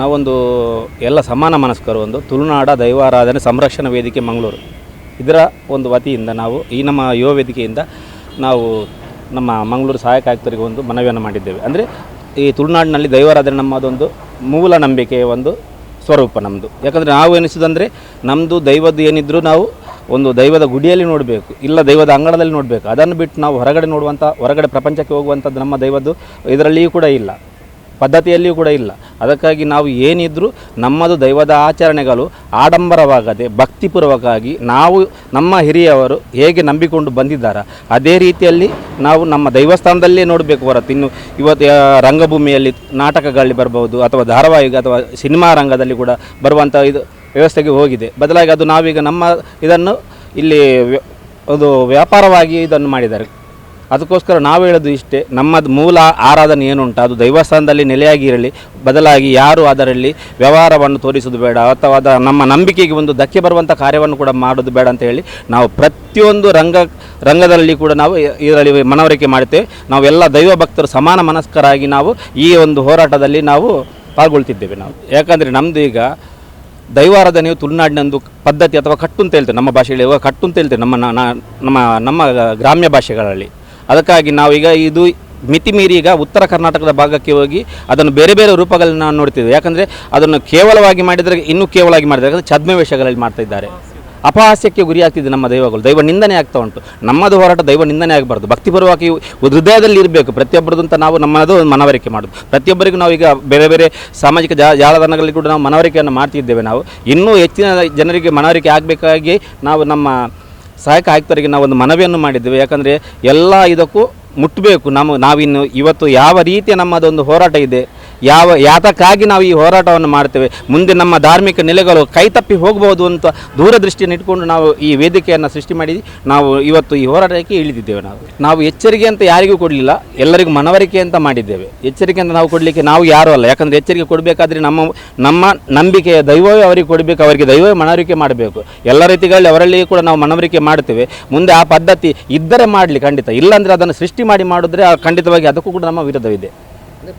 ನಾವೊಂದು ಎಲ್ಲ ಸಮಾನ ಮನಸ್ಕರು ಒಂದು ತುಳುನಾಡ ದೈವಾರಾಧನೆ ಸಂರಕ್ಷಣಾ ವೇದಿಕೆ ಮಂಗಳೂರು. ಇದರ ಒಂದು ವತಿಯಿಂದ ನಾವು ಈ ನಮ್ಮ ಯುವ ವೇದಿಕೆಯಿಂದ ನಾವು ನಮ್ಮ ಮಂಗಳೂರು ಸಹಾಯಕ ಆಯುಕ್ತರಿಗೆ ಒಂದು ಮನವಿಯನ್ನು ಮಾಡಿದ್ದೇವೆ. ಅಂದರೆ ಈ ತುಳುನಾಡಿನಲ್ಲಿ ದೈವಾರಾಧನೆ ನಮ್ಮದೊಂದು ಮೂಲ ನಂಬಿಕೆಯ ಒಂದು ಸ್ವರೂಪ ನಮ್ಮದು ಯಾಕಂದರೆ ನಾವು ಎನಿಸೋದಂದರೆ ನಮ್ಮದು ದೈವದ್ದು ಏನಿದ್ರೂ ನಾವು ಒಂದು ದೈವದ ಗುಡಿಯಲ್ಲಿ ನೋಡಬೇಕು, ಇಲ್ಲ ದೈವದ ಅಂಗಣದಲ್ಲಿ ನೋಡಬೇಕು. ಅದನ್ನು ಬಿಟ್ಟು ನಾವು ಹೊರಗಡೆ ನೋಡುವಂಥ ಹೊರಗಡೆ ಪ್ರಪಂಚಕ್ಕೆ ಹೋಗುವಂಥದ್ದು ನಮ್ಮ ದೈವದ್ದು, ಇದರಲ್ಲಿಯೂ ಕೂಡ ಇಲ್ಲ. ಪದ್ಧತಿಯಲ್ಲಿಯೂ ಕೂಡ ಇಲ್ಲ. ಅದಕ್ಕಾಗಿ ನಾವು ಏನಿದ್ರೂ ನಮ್ಮದು ದೈವದ ಆಚರಣೆಗಳು ಆಡಂಬರವಾಗದೆ, ಭಕ್ತಿಪೂರ್ವಕವಾಗಿ ನಾವು ನಮ್ಮ ಹಿರಿಯವರು ಹೇಗೆ ನಂಬಿಕೊಂಡು ಬಂದಿದ್ದಾರೆ, ಅದೇ ರೀತಿಯಲ್ಲಿ ನಾವು ನಮ್ಮ ದೈವಸ್ಥಾನದಲ್ಲೇ ನೋಡಬೇಕು ಹೊರತು. ಇನ್ನು ಇವತ್ತು ರಂಗಭೂಮಿಯಲ್ಲಿ ನಾಟಕಗಳಲ್ಲಿ ಬರಬಹುದು ಅಥವಾ ಧಾರಾವಾಹಿ ಅಥವಾ ಸಿನಿಮಾ ರಂಗದಲ್ಲಿ ಕೂಡ ಬರುವಂಥ ಇದು ವ್ಯವಸ್ಥೆಗೆ ಹೋಗಿದೆ. ಬದಲಾಗಿ ಅದು ನಾವೀಗ ನಮ್ಮ ಇದನ್ನು ಇಲ್ಲಿ ಅದು ವ್ಯಾಪಾರವಾಗಿ ಇದನ್ನು ಮಾಡಿದ್ದಾರೆ. ಅದಕ್ಕೋಸ್ಕರ ನಾವು ಹೇಳೋದು ಇಷ್ಟೇ, ನಮ್ಮದು ಮೂಲ ಆರಾಧನೆ ಏನುಂಟು ಅದು ದೈವಸ್ಥಾನದಲ್ಲಿ ನೆಲೆಯಾಗಿರಲಿ ಬದಲಾಗಿ ಯಾರು ಅದರಲ್ಲಿ ವ್ಯವಹಾರವನ್ನು ತೋರಿಸೋದು ಬೇಡ, ಅಥವಾ ಅದರ ನಮ್ಮ ನಂಬಿಕೆಗೆ ಒಂದು ಧಕ್ಕೆ ಬರುವಂಥ ಕಾರ್ಯವನ್ನು ಕೂಡ ಮಾಡೋದು ಬೇಡ ಅಂತ ಹೇಳಿ ನಾವು ಪ್ರತಿಯೊಂದು ರಂಗ, ರಂಗದಲ್ಲಿ ಕೂಡ ನಾವು ಇದರಲ್ಲಿ ಮನವರಿಕೆ ಮಾಡುತ್ತೇವೆ. ನಾವೆಲ್ಲ ದೈವ ಭಕ್ತರು ಸಮಾನ ಮನಸ್ಕರಾಗಿ ನಾವು ಈ ಒಂದು ಹೋರಾಟದಲ್ಲಿ ನಾವು ಪಾಲ್ಗೊಳ್ತಿದ್ದೇವೆ ನಾವು. ಯಾಕಂದರೆ ನಮ್ಮದು ಈಗ ದೈವಾರಾಧನೆಯು ತುಳುನಾಡಿನೊಂದು ಪದ್ಧತಿ ಅಥವಾ ಕಟ್ಟು ಅಂತ ಹೇಳ್ತೇವೆ ನಮ್ಮ ಭಾಷೆಯಲ್ಲಿ ಕಟ್ಟು ಅಂತ ಹೇಳ್ತೇವೆ ನಮ್ಮ ನಮ್ಮ ನಮ್ಮ ಗ್ರಾಮ್ಯ ಭಾಷೆಗಳಲ್ಲಿ. ಅದಕ್ಕಾಗಿ ನಾವೀಗ ಇದು ಮಿತಿ ಮೀರಿ ಈಗ ಉತ್ತರ ಕರ್ನಾಟಕದ ಭಾಗಕ್ಕೆ ಹೋಗಿ ಅದನ್ನು ಬೇರೆ ಬೇರೆ ರೂಪಗಳಲ್ಲಿ ನಾವು ನೋಡ್ತಿದ್ದೇವೆ. ಯಾಕಂದರೆ ಅದನ್ನು ಕೇವಲವಾಗಿ ಮಾಡಿದರೆ ಇನ್ನೂ ಕೇವಲವಾಗಿ ಮಾಡಿದರೆ, ಯಾಕಂದರೆ ಛದ್ಮ ವೇಷಗಳಲ್ಲಿ ಮಾಡ್ತಾ ಇದ್ದಾರೆ. ಅಪಹಾಸ್ಯಕ್ಕೆ ಗುರಿಯಾಗ್ತಿದೆ ನಮ್ಮ ದೈವಗಳು. ದೈವ ನಿಂದನೆ ಆಗ್ತಾ ಉಂಟು. ನಮ್ಮದು ಹೋರಾಟ ದೈವ ನಿಂದನೆ ಆಗಬಾರ್ದು. ಭಕ್ತಿಪರವಾಗಿ ಹೃದಯದಲ್ಲಿ ಇರಬೇಕು. ಪ್ರತಿಯೊಬ್ಬರದ್ದು ಅಂತ ನಾವು ನಮ್ಮದು ಮನವರಿಕೆ ಮಾಡೋದು. ಪ್ರತಿಯೊಬ್ಬರಿಗೂ ನಾವು ಈಗ ಬೇರೆ ಬೇರೆ ಸಾಮಾಜಿಕ ಜಾಲತಾಣಗಳಲ್ಲಿ ಕೂಡ ನಾವು ಮನವರಿಕೆಯನ್ನು ಮಾಡ್ತಿದ್ದೇವೆ ನಾವು. ಇನ್ನೂ ಹೆಚ್ಚಿನ ಜನರಿಗೆ ಮನವರಿಕೆ ಆಗಬೇಕಾಗಿ ನಾವು ನಮ್ಮ ಸಹಾಯಕ ಆಯುಕ್ತರಿಗೆ ನಾವು ಒಂದು ಮನವಿಯನ್ನು ಮಾಡಿದ್ದೇವೆ. ಯಾಕಂದರೆ ಎಲ್ಲ ಇದಕ್ಕೂ ಮುಟ್ಟಬೇಕು ನಮ್ಮ ನಾವಿನ್ನು ಇವತ್ತು ಯಾವ ರೀತಿಯ ನಮ್ಮದೊಂದು ಹೋರಾಟ ಇದೆ ಯಾವ ಯಾತಕ್ಕಾಗಿ ನಾವು ಈ ಹೋರಾಟವನ್ನು ಮಾಡ್ತೇವೆ ಮುಂದೆ ನಮ್ಮ ಧಾರ್ಮಿಕ ನೆಲೆಗಳು ಕೈತಪ್ಪಿ ಹೋಗಬಹುದು ಅಂತ ದೂರದೃಷ್ಟಿಯನ್ನು ಇಟ್ಕೊಂಡು ನಾವು ಈ ವೇದಿಕೆಯನ್ನು ಸೃಷ್ಟಿ ಮಾಡಿ ನಾವು ಇವತ್ತು ಈ ಹೋರಾಟಕ್ಕೆ ಇಳಿದಿದ್ದೇವೆ ನಾವು. ನಾವು ಎಚ್ಚರಿಕೆ ಅಂತ ಯಾರಿಗೂ ಕೊಡಲಿಲ್ಲ, ಎಲ್ಲರಿಗೂ ಮನವರಿಕೆ ಅಂತ ಮಾಡಿದ್ದೇವೆ. ಎಚ್ಚರಿಕೆ ಅಂತ ನಾವು ಕೊಡಲಿಕ್ಕೆ ನಾವು ಯಾರೂ ಅಲ್ಲ. ಯಾಕಂದರೆ ಎಚ್ಚರಿಕೆ ಕೊಡಬೇಕಾದ್ರೆ ನಮ್ಮ ನಮ್ಮ ನಂಬಿಕೆಯ ದೈವವೇ ಅವರಿಗೆ ಕೊಡಬೇಕು, ಅವರಿಗೆ ದೈವವೇ ಮನವರಿಕೆ ಮಾಡಬೇಕು. ಎಲ್ಲ ರೀತಿಗಳಲ್ಲಿ ಅವರಲ್ಲಿ ಕೂಡ ನಾವು ಮನವರಿಕೆ ಮಾಡ್ತೇವೆ ಮುಂದೆ ಆ ಪದ್ಧತಿ ಇದ್ದರೆ ಮಾಡಲಿ ಖಂಡಿತ. ಇಲ್ಲಾಂದರೆ ಅದನ್ನು ಸೃಷ್ಟಿ ಮಾಡಿ ಮಾಡಿದ್ರೆ ಖಂಡಿತವಾಗಿ ಅದಕ್ಕೂ ಕೂಡ ನಮ್ಮ ವಿರೋಧವಿದೆ.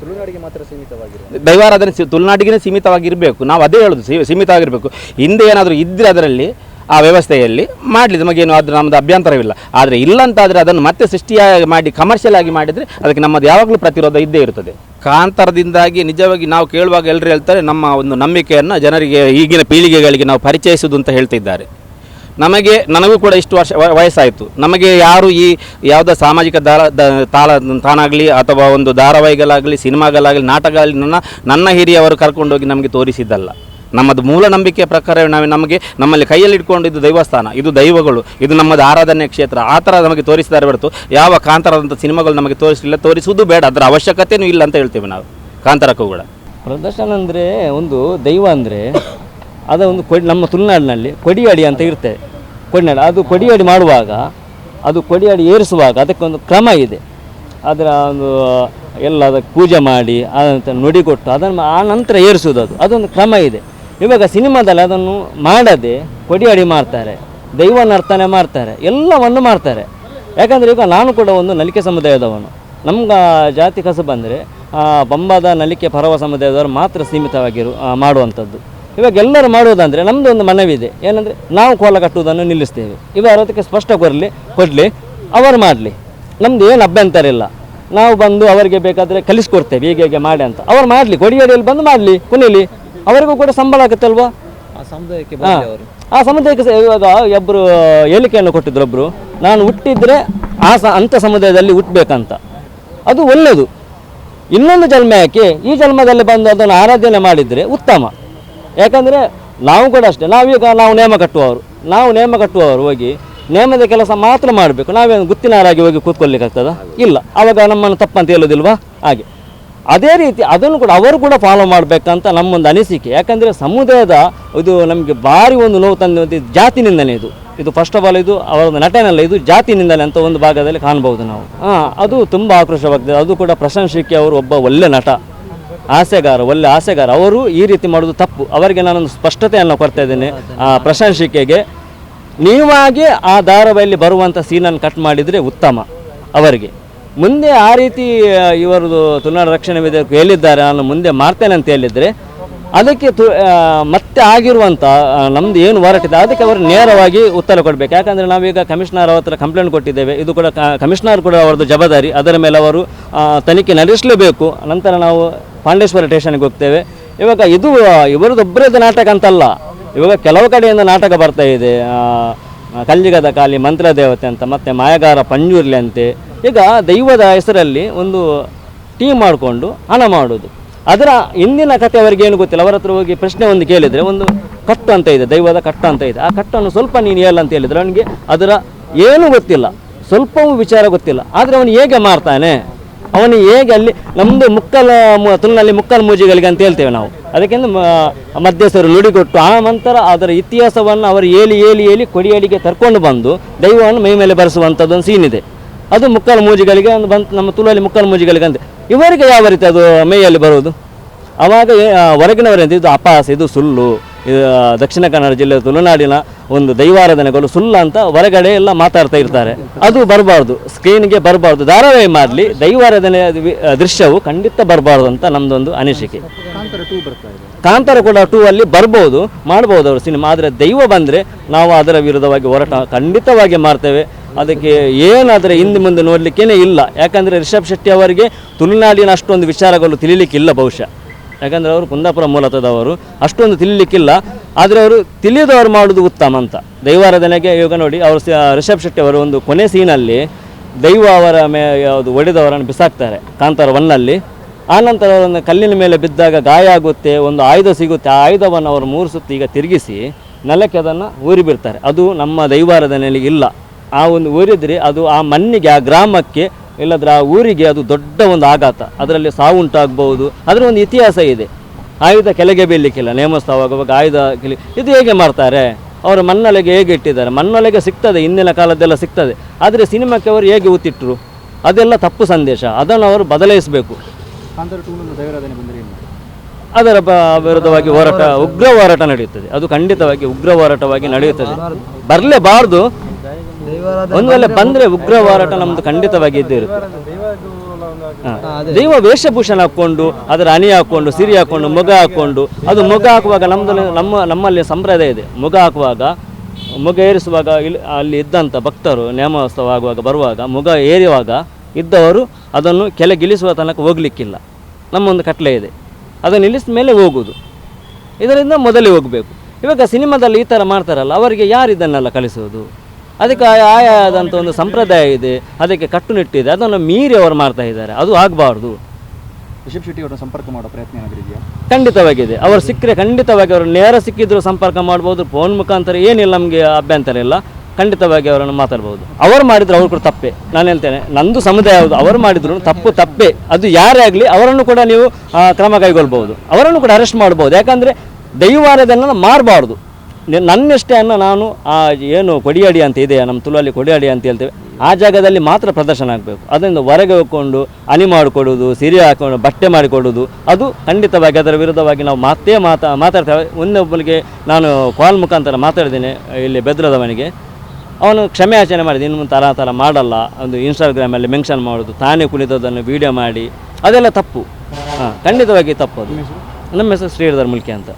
ತುಳುನಾಡಿಗೆ ಮಾತ್ರ ಸೀಮಿತವಾಗಿರುವ ದೈವಾರಾಧನೆ ತುಳುನಾಡಿಗೆ ಸೀಮಿತವಾಗಿರಬೇಕು. ನಾವು ಅದೇ ಹೇಳೋದು ಸೀಮಿತವಾಗಿರಬೇಕು. ಹಿಂದೆ ಏನಾದರೂ ಇದ್ದರೆ ಅದರಲ್ಲಿ ಆ ವ್ಯವಸ್ಥೆಯಲ್ಲಿ ಮಾಡಲಿ ನಮಗೇನು ಅದು ನಮ್ಮದು ಅಭ್ಯಂತರವಿಲ್ಲ. ಆದರೆ ಇಲ್ಲಂತಾದರೆ ಅದನ್ನು ಮತ್ತೆ ಸೃಷ್ಟಿಯಾಗಿ ಮಾಡಿ ಕಮರ್ಷಿಯಲ್ ಆಗಿ ಮಾಡಿದರೆ ಅದಕ್ಕೆ ನಮ್ಮದು ಯಾವಾಗಲೂ ಪ್ರತಿರೋಧ ಇದ್ದೇ ಇರುತ್ತದೆ. ಕಾಂತರದಿಂದಾಗಿ ನಿಜವಾಗಿ ನಾವು ಕೇಳುವಾಗ ಎಲ್ಲರೂ ಹೇಳ್ತಾರೆ ನಮ್ಮ ಒಂದು ನಂಬಿಕೆಯನ್ನು ಜನರಿಗೆ ಈಗಿನ ಪೀಳಿಗೆಗಳಿಗೆ ನಾವು ಪರಿಚಯಿಸುವುದು ಅಂತ ಹೇಳ್ತಿದ್ದಾರೆ. ನಮಗೆ, ನನಗೂ ಕೂಡ ಇಷ್ಟು ವರ್ಷ ವಯಸ್ಸಾಯಿತು. ನಮಗೆ ಯಾರು ಈ ಯಾವುದೋ ಸಾಮಾಜಿಕ ದಾರ ತಾಳ ತಾನಾಗಲಿ ಅಥವಾ ಒಂದು ಧಾರಾವಾಹಿಗಳಾಗಲಿ, ಸಿನಿಮಾಗಳಾಗಲಿ ನಾಟಕಗಳಲ್ಲಿ ನನ್ನ ನನ್ನ ಹಿರಿಯವರು ಕರ್ಕೊಂಡೋಗಿ ನಮಗೆ ತೋರಿಸಿದ್ದಲ್ಲ. ನಮ್ಮದು ಮೂಲ ನಂಬಿಕೆಯ ಪ್ರಕಾರ ನಾವು ನಮಗೆ, ನಮ್ಮಲ್ಲಿ ಕೈಯಲ್ಲಿ ಇಟ್ಕೊಂಡಿದ್ದು ದೈವಸ್ಥಾನ. ಇದು ದೈವಗಳು. ಇದು ನಮ್ಮದು ಆರಾಧನೆ ಕ್ಷೇತ್ರ. ಆ ಥರ ನಮಗೆ ತೋರಿಸಿದ್ದಾರೆ ಹೊರತು ಯಾವ ಕಾಂತರದಂಥ ಸಿನಿಮಾಗಳು ನಮಗೆ ತೋರಿಸಲಿಲ್ಲ. ತೋರಿಸುವುದು ಬೇಡ. ಅದರ ಅವಶ್ಯಕತೆಯೂ ಇಲ್ಲ ಅಂತ ಹೇಳ್ತೇವೆ ನಾವು. ಕಾಂತರಕ್ಕೂ ಕೂಡ. ಪ್ರದರ್ಶನ ಅಂದರೆ ಒಂದು ದೈವ ಅಂದರೆ ಅದ ಒಂದು ಕೊಡಿ, ನಮ್ಮ ತುಳುನಾಡಿನಲ್ಲಿ ಕೊಡಿಯಾಡಿ ಅಂತ ಇರ್ತೇವೆ ಕೊಡಿನಾಡು, ಅದು ಕೊಡಿಯಾಡಿ ಮಾಡುವಾಗ, ಅದು ಕೊಡಿಯಾಡಿ ಏರಿಸುವಾಗ ಅದಕ್ಕೊಂದು ಕ್ರಮ ಇದೆ. ಅದರ ಒಂದು, ಎಲ್ಲ ಅದಕ್ಕೆ ಪೂಜೆ ಮಾಡಿ, ಅದಂತ ನುಡಿ ಕೊಟ್ಟು ಅದನ್ನು ಆ ನಂತರ ಏರಿಸುವುದು ಅದು. ಅದೊಂದು ಕ್ರಮ ಇದೆ. ಇವಾಗ ಸಿನಿಮಾದಲ್ಲಿ ಅದನ್ನು ಮಾಡದೆ ಕೊಡಿಯಾಡಿ ಮಾಡ್ತಾರೆ ದೈವ ನರ್ತನೆ ಮಾಡ್ತಾರೆ, ಎಲ್ಲವನ್ನು ಮಾಡ್ತಾರೆ. ಯಾಕಂದರೆ ಈಗ ನಾನು ಕೂಡ ಒಂದು ನಲಿಕೆ ಸಮುದಾಯದವನು. ನಮ್ಗೆ ಜಾತಿ ಕಸ ಬಂದರೆ ಬಂಬಾದ ನಲಿಕೆ ಪರವ ಸಮುದಾಯದವರು ಮಾತ್ರ ಸೀಮಿತವಾಗಿರು ಮಾಡುವಂಥದ್ದು. ಇವಾಗ ಎಲ್ಲರೂ ಮಾಡುವುದಂದರೆ ನಮ್ಮದು ಒಂದು ಮನವಿದೆ. ಏನಂದರೆ ನಾವು ಕೋಲ ಕಟ್ಟುವುದನ್ನು ನಿಲ್ಲಿಸ್ತೇವೆ. ಇವರು ಅದಕ್ಕೆ ಸ್ಪಷ್ಟ ಕೊರಲಿ ಕೊಡಲಿ ಅವರು ಮಾಡಲಿ. ನಮ್ದು ಏನು ಅಭ್ಯಂತರ ಇಲ್ಲ. ನಾವು ಬಂದು ಅವರಿಗೆ ಬೇಕಾದರೆ ಕಲಿಸ್ಕೊಡ್ತೇವೆ ಹೀಗೆ ಹೀಗೆ ಮಾಡಿ ಅಂತ. ಅವ್ರು ಮಾಡಲಿ ಕೊಡಿಯಡಿಯಲ್ಲಿ ಬಂದು ಮಾಡಲಿ ಕುನಿಲಿ ಅವರಿಗೂ ಕೂಡ ಸಂಬಳ ಆಗುತ್ತಲ್ವಾ? ಆ ಸಮುದಾಯಕ್ಕೆ ಆ ಸಮುದಾಯಕ್ಕೆ ಇವಾಗ ಒಬ್ಬರು ಹೇಳಿಕೆಯನ್ನು ಕೊಟ್ಟಿದ್ರು ಒಬ್ಬರು ನಾನು ಹುಟ್ಟಿದ್ರೆ ಆ ಸ ಅಂಥ ಸಮುದಾಯದಲ್ಲಿ ಹುಟ್ಟಬೇಕಂತ ಅದು ಒಳ್ಳೆಯದು ಇನ್ನೊಂದು ಜನ್ಮ ಯಾಕೆ? ಈ ಜನ್ಮದಲ್ಲಿ ಬಂದು ಅದನ್ನು ಆರಾಧನೆ ಮಾಡಿದರೆ ಉತ್ತಮ. ಯಾಕಂದರೆ ನಾವು ಕೂಡ ಅಷ್ಟೇ ನಾವೀಗ ನಾವು ನೇಮ ಕಟ್ಟುವವರು, ನಾವು ನೇಮ ಕಟ್ಟುವವರು ಹೋಗಿ ನೇಮದ ಕೆಲಸ ಮಾತ್ರ ಮಾಡಬೇಕು. ನಾವೇನು ಗುತ್ತಿನಾರಾಗಿ ಹೋಗಿ ಕೂತ್ಕೊಳ್ಳಿಕ್ಕಾಗ್ತದ ಇಲ್ಲ. ಆವಾಗ ನಮ್ಮನ್ನು ತಪ್ಪಂತ ಹೇಳೋದಿಲ್ವಾ ಹಾಗೆ. ಅದೇ ರೀತಿ ಅದನ್ನು ಕೂಡ ಅವರು ಕೂಡ ಫಾಲೋ ಮಾಡಬೇಕಂತ ನಮ್ಮೊಂದು ಅನಿಸಿಕೆ. ಯಾಕಂದರೆ ಸಮುದಾಯದ ಇದು ನಮಗೆ ಭಾರಿ ಒಂದು ನೋವು ತಂದಂತ ಜಾತಿ ನಿಂದನೆ ಇದು. ಇದು ಫಸ್ಟ್ ಆಫ್ ಆಲ್ ಇದು ಅವರ ನಟನೆಲ್ಲ ಇದು ಜಾತಿ ನಿಂದನೆ ಅಂತ ಒಂದು ಭಾಗದಲ್ಲಿ ಕಾಣ್ಬೋದು ನಾವು. ಹಾಂ, ಅದು ತುಂಬ ಆಕ್ರೋಶವಾಗ್ತದೆ. ಅದು ಕೂಡ ಪ್ರಶಂಸಿಕೆ ಅವರು ಒಬ್ಬ ಒಳ್ಳೆ ನಟ. ಹಾಸ್ಯಗಾರ ಒಳ್ಳೆ ಆಸೆಗಾರ. ಅವರು ಈ ರೀತಿ ಮಾಡೋದು ತಪ್ಪು. ಅವರಿಗೆ ನಾನೊಂದು ಸ್ಪಷ್ಟತೆಯನ್ನು ಕೊಡ್ತಾ ಇದ್ದೇನೆ, ಆ, ಪ್ರಶಂಸಿಕೆಗೆ. ನೀವಾಗಿ ಆ ಧಾರಾವಾಹಿಯಲ್ಲಿ ಬರುವಂಥ ಸೀನನ್ನು ಕಟ್ ಮಾಡಿದರೆ ಉತ್ತಮ ಅವರಿಗೆ. ಮುಂದೆ ಆ ರೀತಿ ಇವರದು ತುನಾಡ ರಕ್ಷಣೆ ವಿಧೇಯಕ ಹೇಳಿದ್ದಾರೆ ನಾನು ಮುಂದೆ ಮಾಡ್ತೇನೆ ಅಂತ ಹೇಳಿದರೆ, ಅದಕ್ಕೆ ತು ಮತ್ತೆ ಆಗಿರುವಂಥ ನಮ್ಮದು ಏನು ಹೋರಾಟಿದೆ ಅದಕ್ಕೆ ಅವರು ನೇರವಾಗಿ ಉತ್ತರ ಕೊಡಬೇಕು. ಯಾಕಂದರೆ ನಾವೀಗ ಕಮಿಷನರ್ ಅವರ ಕಂಪ್ಲೇಂಟ್ ಕೊಟ್ಟಿದ್ದೇವೆ. ಇದು ಕೂಡ ಕಮಿಷನರ್ ಕೂಡ ಅವರದ್ದು ಜವಾಬ್ದಾರಿ. ಅದರ ಮೇಲೆ ಅವರು ತನಿಖೆ ನಡೆಸಲೇಬೇಕು. ನಂತರ ನಾವು ಪಾಂಡೇಶ್ವರ ಸ್ಟೇಷನ್ಗೆ ಹೋಗ್ತೇವೆ. ಇವಾಗ ಇದು ಇವರದೊಬ್ಬರದ್ದು ನಾಟಕ ಅಂತಲ್ಲ. ಇವಾಗ ಕೆಲವು ಕಡೆಯಿಂದ ನಾಟಕ ಬರ್ತಾ ಇದೆ. ಕಲ್ಲಿಗದ ಕಾಲಿ ಮಂತ್ರ ದೇವತೆ ಅಂತ, ಮತ್ತೆ ಮಾಯಗಾರ, ಪಂಜುರ್ಲಿ ಅಂತೆ. ಈಗ ದೈವದ ಹೆಸರಲ್ಲಿ ಒಂದು ಟೀಮ್ ಮಾಡಿಕೊಂಡು ಹಣ ಮಾಡೋದು. ಅದರ ಹಿಂದಿನ ಕಥೆ ಅವರಿಗೆ ಏನು ಗೊತ್ತಿಲ್ಲ. ಅವರ ಹತ್ರ ಹೋಗಿ ಪ್ರಶ್ನೆ ಒಂದು ಕೇಳಿದರೆ, ಒಂದು ಕಟ್ಟು ಅಂತ ಇದೆ, ದೈವದ ಕಟ್ಟು ಅಂತ ಇದೆ. ಆ ಕಟ್ಟನ್ನು ಸ್ವಲ್ಪ ನೀನು ಹೇಳ ಅಂತ ಹೇಳಿದರೆ ಅವನಿಗೆ ಅದರ ಏನೂ ಗೊತ್ತಿಲ್ಲ. ಸ್ವಲ್ಪವೂ ವಿಚಾರ ಗೊತ್ತಿಲ್ಲ. ಆದರೆ ಅವನು ಹೇಗೆ ಮಾಡ್ತಾನೆ? ಅವನು ಹೇಗೆ ಅಲ್ಲಿ ನಮ್ಮದು ಮುಕ್ಕಲ ತುಳುನಲ್ಲಿ ಮುಕ್ಕಲ್ ಮೂಜಿಗಳಿಗೆ ಅಂತ ಹೇಳ್ತೇವೆ ನಾವು. ಅದಕ್ಕಿಂತ ಮಧ್ಯಸ್ಥರು ನುಡಿಗೊಟ್ಟು ಆ ನಂತರ ಅದರ ಇತಿಹಾಸವನ್ನು ಅವರು ಏಲಿ ಏಲಿ ಏಲಿ ಕೊಡಿಯಡಿಗೆ ತರ್ಕೊಂಡು ಬಂದು ದೈವವನ್ನು ಮೈ ಮೇಲೆ ಬರೆಸುವಂಥದ್ದು ಒಂದು ಸೀನ್ ಇದೆ. ಅದು ಮುಕ್ಕಲ್ ಮೂಜಿಗಳಿಗೆ ಒಂದು ಬಂತು ನಮ್ಮ ತುಳುವಲ್ಲಿ ಮುಕ್ಕಲ್ ಮೂಜಿಗಳಿಗೆ ಅಂತ. ಇವರಿಗೆ ಯಾವ ರೀತಿ ಅದು ಮೈಯಲ್ಲಿ ಬರುವುದು? ಅವಾಗ ಏ- ಆ, ಹೊರಗಿನವರಿಂದ ಇದು ಅಪಾಸ ಇದು ಸುಳ್ಳು ದಕ್ಷಿಣ ಕನ್ನಡ ಜಿಲ್ಲೆ ತುಳುನಾಡಿನ ಒಂದು ದೈವಾರಾಧನೆಗಳು ಸುಳ್ಳು ಅಂತ ಹೊರಗಡೆ ಎಲ್ಲ ಮಾತಾಡ್ತಾ ಇರ್ತಾರೆ. ಅದು ಬರಬಾರ್ದು. ಸ್ಕ್ರೀನ್ಗೆ ಬರಬಾರ್ದು. ಧಾರಾವಾಹಿ ಮಾಡಲಿ ದೈವಾರಾಧನೆ ದೃಶ್ಯವು ಖಂಡಿತ ಬರಬಾರ್ದು ಅಂತ ನಮ್ಮದೊಂದು ಅನಿಸಿಕೆ. ಕಾಂತಾರ ಕೂಡ ಟೂ ಅಲ್ಲಿ ಬರ್ಬೋದು ಮಾಡ್ಬೋದು ಅವರು ಸಿನಿಮಾ ಆದರೆ ದೈವ ಬಂದರೆ ನಾವು ಅದರ ವಿರುದ್ಧವಾಗಿ ಹೋರಾಟ ಖಂಡಿತವಾಗಿ ಮಾಡ್ತೇವೆ. ಅದಕ್ಕೆ ಏನಾದರೆ ಹಿಂದೆ ಮುಂದೆ ನೋಡಲಿಕ್ಕೇನೆ ಇಲ್ಲ. ಯಾಕಂದರೆ ರಿಷಬ್ ಶೆಟ್ಟಿ ಅವರಿಗೆ ತುಳುನಾಡಿನ ಅಷ್ಟೊಂದು ವಿಚಾರಗಳು ತಿಳಿಲಿಕ್ಕಿಲ್ಲ ಬಹುಶಃ. ಯಾಕಂದರೆ ಅವರು ಕುಂದಾಪುರ ಮೂಲತದವರು. ಅಷ್ಟೊಂದು ತಿಳಿಲಿಕ್ಕಿಲ್ಲ. ಆದರೆ ಅವರು ತಿಳಿದವರು ಮಾಡೋದು ಉತ್ತಮ ಅಂತ. ದೈವಾರಾಧನೆಗೆ ಇವಾಗ ನೋಡಿ. ಅವರು ರಿಷಬ್ ಶೆಟ್ಟಿ ಅವರು ಒಂದು ಕೊನೆ ಸೀನಲ್ಲಿ ದೈವ ಅವರ ಮೇ ಯಾವುದು ಒಡೆದವರನ್ನು ಬಿಸಾಕ್ತಾರೆ. ಕಾಂತಾರ ಒನ್ನಲ್ಲಿ. ಆನಂತರ ಅವರನ್ನು ಕಲ್ಲಿನ ಮೇಲೆ ಬಿದ್ದಾಗ ಗಾಯ ಆಗುತ್ತೆ, ಒಂದು ಆಯುಧ ಸಿಗುತ್ತೆ. ಆ ಆಯುಧವನ್ನು ಅವರು ಮೂರು ಸುತ್ತು ಈಗ ತಿರುಗಿಸಿ ನೆಲಕ್ಕೆ ಅದನ್ನು ಊರಿ ಬಿಡ್ತಾರೆ. ಅದು ನಮ್ಮ ದೈವಾರಾಧನೆಯಲ್ಲಿ ಇಲ್ಲ. ಆ ಒಂದು ಊರಿದ್ರೆ ಅದು ಆ ಮಣ್ಣಿಗೆ, ಆ ಗ್ರಾಮಕ್ಕೆ, ಇಲ್ಲದ್ರೆ ಆ ಊರಿಗೆ ಅದು ದೊಡ್ಡ ಒಂದು ಆಘಾತ. ಅದರಲ್ಲಿ ಸಾವು ಉಂಟಾಗಬಹುದು. ಅದರ ಒಂದು ಇತಿಹಾಸ ಇದೆ. ಆಯುಧ ಕೆಳಗೆ ಬೀಳಲಿಕ್ಕಿಲ್ಲ. ನೇಮೋತ್ಸವ ಆಗುವಾಗ ಆಯುಧ ಕೆಲಿ ಇದು ಹೇಗೆ ಮಾಡ್ತಾರೆ? ಅವರು ಮಣ್ಣೊಳಗೆ ಹೇಗೆ ಇಟ್ಟಿದ್ದಾರೆ? ಮಣ್ಣೊಳಗೆ ಸಿಗ್ತದೆ ಹಿಂದಿನ ಕಾಲದ್ದೆಲ್ಲ ಸಿಗ್ತದೆ. ಆದರೆ ಸಿನಿಮಾಕ್ಕೆ ಅವರು ಹೇಗೆ ಊತಿಟ್ಟರು ಅದೆಲ್ಲ ತಪ್ಪು ಸಂದೇಶ. ಅದನ್ನು ಅವರು ಬದಲಾಯಿಸಬೇಕು. ಅದರ ಬ- ವಿರುದ್ಧವಾಗಿ ಹೋರಾಟ ಉಗ್ರ ಹೋರಾಟ ನಡೆಯುತ್ತದೆ. ಅದು ಖಂಡಿತವಾಗಿ ಉಗ್ರ ಹೋರಾಟವಾಗಿ ನಡೆಯುತ್ತದೆ. ಬರಲೇಬಾರದು ಒಂದು ವೇಳೆ ಬಂದ್ರೆ ಉಗ್ರ ಹೋರಾಟ ನಮ್ಮದು ಖಂಡಿತವಾಗಿ ಇದ್ದೇ ಇರುತ್ತೆ. ದೈವ ವೇಷಭೂಷಣ ಹಾಕೊಂಡು ಅದರ ಅಣಿ ಹಾಕೊಂಡು ಸಿರಿ ಹಾಕೊಂಡು ಮೊಗ ಹಾಕೊಂಡು ಅದು ಮೊಗ ಹಾಕುವಾಗ ನಮ್ದು ನಮ್ಮ, ನಮ್ಮಲ್ಲಿ ಸಂಪ್ರದಾಯ ಇದೆ. ಮೊಗ ಹಾಕುವಾಗ, ಮೊಗ ಏರಿಸುವಾಗ ಅಲ್ಲಿ ಇದ್ದಂಥ ಭಕ್ತರು ನೇಮೋತ್ಸವ ಆಗುವಾಗ ಬರುವಾಗ, ಮೊಗ ಏರಿಯುವಾಗ ಇದ್ದವರು ಅದನ್ನು ಕೆಳಗಿಳಿಸುವ ತನಕ ಹೋಗ್ಲಿಕ್ಕಿಲ್ಲ. ನಮ್ಮೊಂದು ಕಟ್ಲೆ ಇದೆ. ಅದನ್ನು ನಿಲ್ಲಿಸಿದ ಮೇಲೆ ಹೋಗುವುದು. ಇದರಿಂದ ಮೊದಲೇ ಹೋಗಬೇಕು. ಇವಾಗ ಸಿನಿಮಾದಲ್ಲಿ ಈ ಥರ ಮಾಡ್ತಾರಲ್ಲ, ಅವರಿಗೆ ಯಾರು ಇದನ್ನೆಲ್ಲ ಕಲಿಸೋದು? ಅದಕ್ಕೆ ಆಯಾ ಆಯಾದಂಥ ಒಂದು ಸಂಪ್ರದಾಯ ಇದೆ ಅದಕ್ಕೆ ಕಟ್ಟುನಿಟ್ಟಿದೆ ಅದನ್ನು ಮೀರಿ ಅವರು ಮಾಡ್ತಾ ಇದ್ದಾರೆ. ಅದು ಆಗಬಾರ್ದು. ರಿಷಬ್ ಶೆಟ್ಟಿ ಸಂಪರ್ಕ ಮಾಡೋ ಪ್ರಯತ್ನ ಏನಾದರೂ ಇದೆಯಾ? ಖಂಡಿತವಾಗಿದೆ. ಅವರು ಸಿಕ್ಕರೆ ಖಂಡಿತವಾಗಿ ಅವರು ನೇರ ಸಿಕ್ಕಿದ್ರು ಸಂಪರ್ಕ ಮಾಡ್ಬೋದು ಫೋನ್ ಮುಖಾಂತರ ಏನಿಲ್ಲ ನಮಗೆ ಅಭ್ಯಂತರ ಇಲ್ಲ. ಖಂಡಿತವಾಗಿ ಅವರನ್ನು ಮಾತಾಡ್ಬೋದು. ಅವರು ಮಾಡಿದ್ರು ಅವ್ರು ಕೂಡ ತಪ್ಪೆ. ನಾನು ಹೇಳ್ತೇನೆ ನಂದು ಸಮುದಾಯ ಹೌದು ಅವರು ಮಾಡಿದ್ರು ತಪ್ಪು ತಪ್ಪೇ. ಅದು ಯಾರೇ ಆಗಲಿ ಅವರನ್ನು ಕೂಡ ನೀವು ಕ್ರಮ ಕೈಗೊಳ್ಬೋದು ಅವರನ್ನು ಕೂಡ ಅರೆಸ್ಟ್ ಮಾಡ್ಬೋದು. ಯಾಕಂದರೆ ದೈವಾರದನ್ನು ಮಾಡಬಾರ್ದು ನನ್ನಷ್ಟೇ ಅನ್ನ ನಾನು ಆ ಏನು ಕೊಡಿಯಾಡಿ ಅಂತ ಇದೆ ನಮ್ಮ ತುಳುವಲ್ಲಿ ಕೊಡಿಯಾಡಿ ಅಂತ ಹೇಳ್ತೇವೆ ಆ ಜಾಗದಲ್ಲಿ ಮಾತ್ರ ಪ್ರದರ್ಶನ ಆಗಬೇಕು. ಅದರಿಂದ ಹೊರಗೆ ಹೋಗ್ಕೊಂಡು ಅನಿ ಮಾಡಿಕೊಡೋದು ಸಿರಿ ಹಾಕೊಂಡು ಬಟ್ಟೆ ಮಾಡಿಕೊಡೋದು ಅದು ಖಂಡಿತವಾಗಿ ಅದರ ವಿರುದ್ಧವಾಗಿ ನಾವು ಮತ್ತೆ ಮಾತಾ ಮಾತಾಡ್ತೇವೆ. ಒಂದೊಬ್ಬನಿಗೆ ನಾನು ಕಾಲ್ ಮುಖಾಂತರ ಮಾತಾಡಿದ್ದೇನೆ ಇಲ್ಲಿ ಬೆದ್ರದವನಿಗೆ. ಅವನು ಕ್ಷಮೆ ಆಚರಣೆ ಮಾಡಿದ ಇನ್ನು ಮುಂದೆ ಥರ ಥರ ಮಾಡಲ್ಲ ಒಂದು ಇನ್ಸ್ಟಾಗ್ರಾಮಲ್ಲಿ ಮೆನ್ಷನ್ ಮಾಡೋದು ತಾನೇ ಕುಳಿತದನ್ನು ವೀಡಿಯೋ ಮಾಡಿ ಅದೆಲ್ಲ ತಪ್ಪು. ಹಾಂ ಖಂಡಿತವಾಗಿ ತಪ್ಪು ಅದು ನಮ್ಮ ಹೆಸರು ಶ್ರೀಧರ್ ಮುಲ್ಕಿ ಅಂತ.